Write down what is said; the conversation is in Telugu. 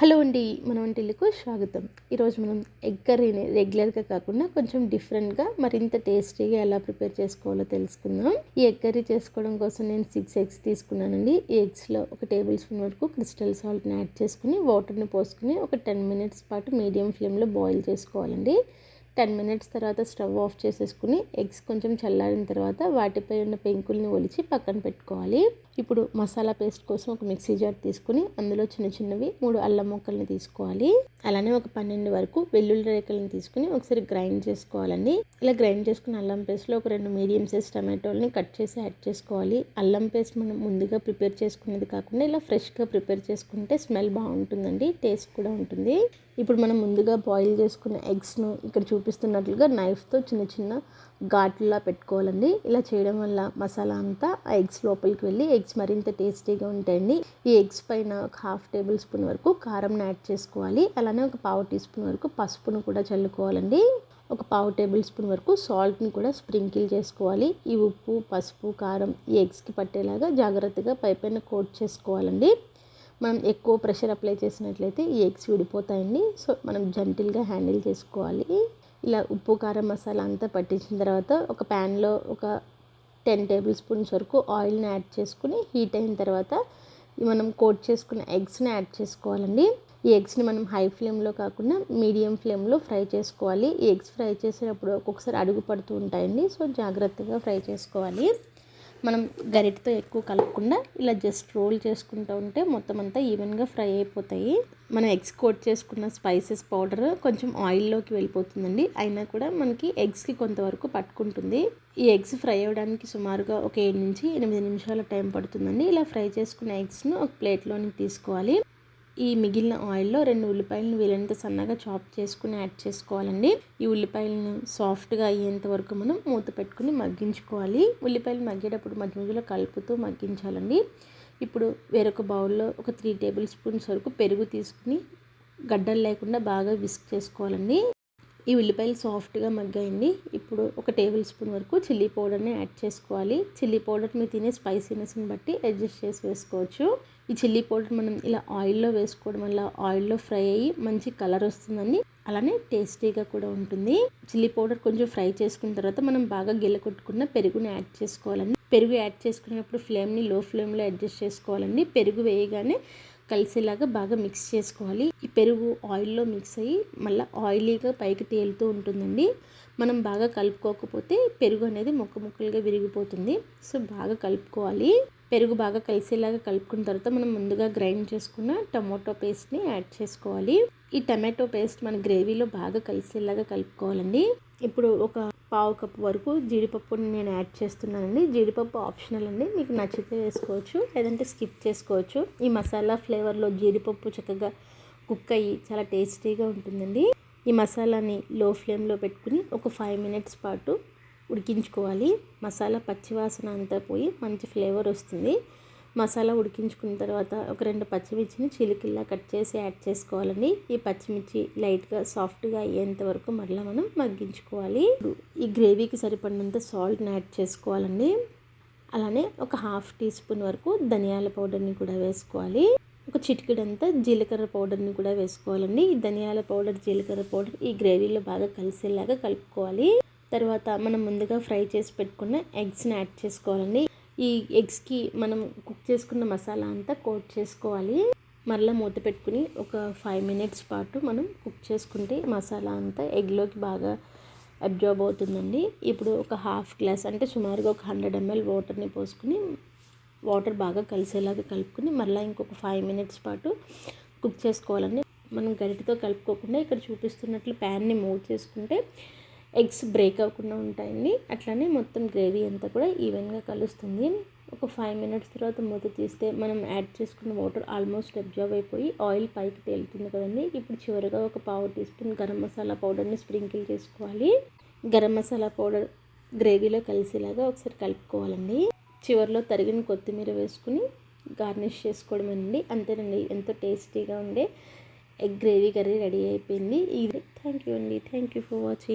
హలో అండి మన వంటిల్లుకు స్వాగతం. ఈరోజు మనం ఎగ్ కర్రీని రెగ్యులర్గా కాకుండా కొంచెం డిఫరెంట్గా మరింత టేస్టీగా ఎలా ప్రిపేర్ చేసుకోవాలో తెలుసుకుందాం. ఈ ఎగ్ కర్రీ చేసుకోవడం కోసం నేను సిక్స్ ఎగ్స్ తీసుకున్నానండి. ఈ ఎగ్స్లో ఒక టేబుల్ స్పూన్ వరకు క్రిస్టల్ సాల్ట్ని యాడ్ చేసుకుని వాటర్ని పోసుకుని ఒక టెన్ మినిట్స్ పాటు మీడియం ఫ్లేమ్లో బాయిల్ చేసుకోవాలండి. టెన్ మినిట్స్ తర్వాత స్టవ్ ఆఫ్ చేసేసుకుని ఎగ్స్ కొంచెం చల్లారిన తర్వాత వాటిపై ఉన్న పెంకుల్ని ఒలిచి పక్కన పెట్టుకోవాలి. ఇప్పుడు మసాలా పేస్ట్ కోసం ఒక మిక్సీ జార్ తీసుకుని అందులో చిన్న చిన్నవి మూడు అల్లం ముక్కల్ని తీసుకోవాలి. అలానే ఒక పన్నెండు వరకు వెల్లుల్లి రేఖలను తీసుకుని ఒకసారి గ్రైండ్ చేసుకోవాలండి. ఇలా గ్రైండ్ చేసుకున్న అల్లం పేస్ట్లో ఒక రెండు మీడియం సైజ్ టమాటోల్ని కట్ చేసి యాడ్ చేసుకోవాలి. అల్లం పేస్ట్ మనం ముందుగా ప్రిపేర్ చేసుకునేది కాకుండా ఇలా ఫ్రెష్గా ప్రిపేర్ చేసుకుంటే స్మెల్ బాగుంటుందండి టేస్ట్ కూడా ఉంటుంది. ఇప్పుడు మనం ముందుగా బాయిల్ చేసుకున్న ఎగ్స్ను ఇక్కడ చూపిస్తున్నట్లుగా నైఫ్తో చిన్న చిన్న ఘాట్లా పెట్టుకోవాలండి. ఇలా చేయడం వల్ల మసాలా అంతా ఆ ఎగ్స్ లోపలికి వెళ్ళి ఎగ్స్ మరింత టేస్టీగా ఉంటాయండి. ఈ ఎగ్స్ పైన ఒక హాఫ్ టేబుల్ స్పూన్ వరకు కారం యాడ్ చేసుకోవాలి. అలానే ఒక పావు టీ స్పూన్ వరకు పసుపును కూడా చల్లుకోవాలండి. ఒక పావు టేబుల్ స్పూన్ వరకు సాల్ట్ని కూడా స్ప్రింకిల్ చేసుకోవాలి. ఈ ఉప్పు పసుపు కారం ఈ ఎగ్స్కి పట్టేలాగా జాగ్రత్తగా పైపైన కోట్ చేసుకోవాలండి. మనం ఎక్కువ ప్రెషర్ అప్లై చేసినట్లయితే ఈ ఎగ్స్ విడిపోతాయండి. సో మనం జంటిల్గా హ్యాండిల్ చేసుకోవాలి. ఇలా ఉప్పు కారం మసాలా అంతా పట్టించిన తర్వాత ఒక ప్యాన్లో ఒక టెన్ టేబుల్ స్పూన్స్ వరకు ఆయిల్ని యాడ్ చేసుకుని హీట్ అయిన తర్వాత మనం కోట్ చేసుకున్న ఎగ్స్ని యాడ్ చేసుకోవాలండి. ఈ ఎగ్స్ని మనం హై ఫ్లేమ్లో కాకుండా మీడియం ఫ్లేమ్లో ఫ్రై చేసుకోవాలి. ఈ ఎగ్స్ ఫ్రై చేసేటప్పుడు ఒక్కొక్కసారి అడుగు పడుతూ ఉంటాయండి సో జాగ్రత్తగా ఫ్రై చేసుకోవాలి. మనం గరిటతో ఎక్కువ కలపకుండా ఇలా జస్ట్ రోల్ చేసుకుంటూ ఉంటే మొత్తం అంతా ఈవెన్గా ఫ్రై అయిపోతాయి. మనం ఎగ్స్ కోట్ చేసుకున్న స్పైసెస్ పౌడర్ కొంచెం ఆయిల్లోకి వెళ్ళిపోతుందండి. అయినా కూడా మనకి ఎగ్స్కి కొంతవరకు పట్టుకుంటుంది. ఈ ఎగ్స్ ఫ్రై అవ్వడానికి సుమారుగా ఒక ఏడు నుంచి ఎనిమిది నిమిషాల టైం పడుతుందండి. ఇలా ఫ్రై చేసుకున్న ఎగ్స్ను ఒక ప్లేట్లోనికి తీసుకోవాలి. ఈ మిగిలిన ఆయిల్లో రెండు ఉల్లిపాయలను వీలైనంత సన్నగా చాప్ చేసుకుని యాడ్ చేసుకోవాలండి. ఈ ఉల్లిపాయలను సాఫ్ట్గా అయ్యేంత వరకు మనం మూత పెట్టుకుని మగ్గించుకోవాలి. ఉల్లిపాయలు మగ్గేటప్పుడు మధ్య మధ్యలో కలుపుతూ మగ్గించాలండి. ఇప్పుడు వేరొక బౌల్లో ఒక త్రీ టేబుల్ స్పూన్స్ వరకు పెరుగు తీసుకుని గడ్డలు లేకుండా బాగా విస్క్ చేసుకోవాలండి. ఈ ఉల్లిపాయలు సాఫ్ట్గా మగ్గాయండి. ఇప్పుడు ఒక టేబుల్ స్పూన్ వరకు చిల్లీ పౌడర్ని యాడ్ చేసుకోవాలి. చిల్లీ పౌడర్ మీరు తినే స్పైసీనెస్ని బట్టి అడ్జస్ట్ చేసి వేసుకోవచ్చు. ఈ చిల్లీ పౌడర్ మనం ఇలా ఆయిల్లో వేసుకోవడం వల్ల ఆయిల్లో ఫ్రై అయ్యి మంచి కలర్ వస్తుందండి అలానే టేస్టీగా కూడా ఉంటుంది. చిల్లీ పౌడర్ కొంచెం ఫ్రై చేసుకున్న తర్వాత మనం బాగా గిల్ల కొట్టుకున్న పెరుగుని యాడ్ చేసుకోవాలండి. పెరుగు యాడ్ చేసుకునేటప్పుడు ఫ్లేమ్ని లో ఫ్లేమ్లో అడ్జస్ట్ చేసుకోవాలండి. పెరుగు వేయగానే కలిసేలాగా బాగా మిక్స్ చేసుకోవాలి. ఈ పెరుగు ఆయిల్లో మిక్స్ అయ్యి మళ్ళీ ఆయిలీగా పైకి తేలుతూ ఉంటుందండి. మనం బాగా కలుపుకోకపోతే పెరుగు అనేది ముక్క ముక్కలుగా విరిగిపోతుంది. సో బాగా కలుపుకోవాలి. పెరుగు బాగా కలిసేలాగా కలుపుకున్న తర్వాత మనం ముందుగా గ్రైండ్ చేసుకున్న టమాటో పేస్ట్ని యాడ్ చేసుకోవాలి. ఈ టమాటో పేస్ట్ మన గ్రేవీలో బాగా కలిసేలాగా కలుపుకోవాలండి. ఇప్పుడు ఒక పావు కప్పు వరకు జీడిపప్పుని నేను యాడ్ చేస్తున్నానండి. జీడిపప్పు ఆప్షనల్ అండి. మీకు నచ్చితే వేసుకోవచ్చు లేదంటే స్కిప్ చేసుకోవచ్చు. ఈ మసాలా ఫ్లేవర్లో జీడిపప్పు చక్కగా కుక్ అయ్యి చాలా టేస్టీగా ఉంటుందండి. ఈ మసాలాని లో ఫ్లేమ్లో పెట్టుకుని ఒక ఫైవ్ మినిట్స్ పాటు ఉడికించుకోవాలి. మసాలా పచ్చివాసన అంతా పోయి మంచి ఫ్లేవర్ వస్తుంది. మసాలా ఉడికించుకున్న తర్వాత ఒక రెండు పచ్చిమిర్చిని చిలికిల్లా కట్ చేసి యాడ్ చేసుకోవాలండి. ఈ పచ్చిమిర్చి లైట్గా సాఫ్ట్గా అయ్యేంత వరకు మరలా మనం మగ్గించుకోవాలి. ఈ గ్రేవీకి సరిపడినంత సాల్ట్ని యాడ్ చేసుకోవాలండి. అలానే ఒక హాఫ్ టీ స్పూన్ వరకు ధనియాల పౌడర్ని కూడా వేసుకోవాలి. ఒక చిటికెడంతా జీలకర్ర పౌడర్ని కూడా వేసుకోవాలండి. ఈ ధనియాల పౌడర్ జీలకర్ర పౌడర్ ఈ గ్రేవీలో బాగా కలిసేలాగా కలుపుకోవాలి. తర్వాత మనం ముందుగా ఫ్రై చేసి పెట్టుకున్న ఎగ్స్ని యాడ్ చేసుకోవాలండి. ఈ ఎగ్స్కి మనం కుక్ చేసుకున్న మసాలా అంతా కోట్ చేసుకోవాలి. మరలా మూత పెట్టుకుని ఒక ఫైవ్ మినిట్స్ పాటు మనం కుక్ చేసుకుంటే మసాలా అంతా ఎగ్లోకి బాగా అబ్జార్బ్ అవుతుందండి. ఇప్పుడు ఒక హాఫ్ గ్లాస్ అంటే సుమారుగా ఒక హండ్రెడ్ ఎంఎల్ వాటర్ని పోసుకుని వాటర్ బాగా కలిసేలాగా కలుపుకుని మళ్ళీ ఇంకొక ఫైవ్ మినిట్స్ పాటు కుక్ చేసుకోవాలండి. మనం గరిటతో కలుపుకోకుండా ఇక్కడ చూపిస్తున్నట్లు ప్యాన్ని మూవ్ చేసుకుంటే ఎగ్స్ బ్రేక్ అవ్వకుండా ఉంటాయండి. అట్లానే మొత్తం గ్రేవీ అంతా కూడా ఈవెన్గా కలుస్తుంది. ఒక ఫైవ్ మినిట్స్ తర్వాత మూత తీస్తే మనం యాడ్ చేసుకున్న వాటర్ ఆల్మోస్ట్ అబ్జర్వ్ అయిపోయి ఆయిల్ పైకి తేలుతుంది కదండి. ఇప్పుడు చివరిగా ఒక పావు టీ స్పూన్ గరం మసాలా పౌడర్ని స్ప్రింకిల్ చేసుకోవాలి. గరం మసాలా పౌడర్ గ్రేవీలో కలిసేలాగా ఒకసారి కలుపుకోవాలండి. చివరిలో తరిగిన కొత్తిమీర వేసుకుని గార్నిష్ చేసుకోవడమేనండి. అంతేనండి ఎంతో టేస్టీగా ఉండే ఎగ్ గ్రేవీ కర్రీ రెడీ అయిపోయింది. ఇది థ్యాంక్ యూ అండి. Thank you for watching.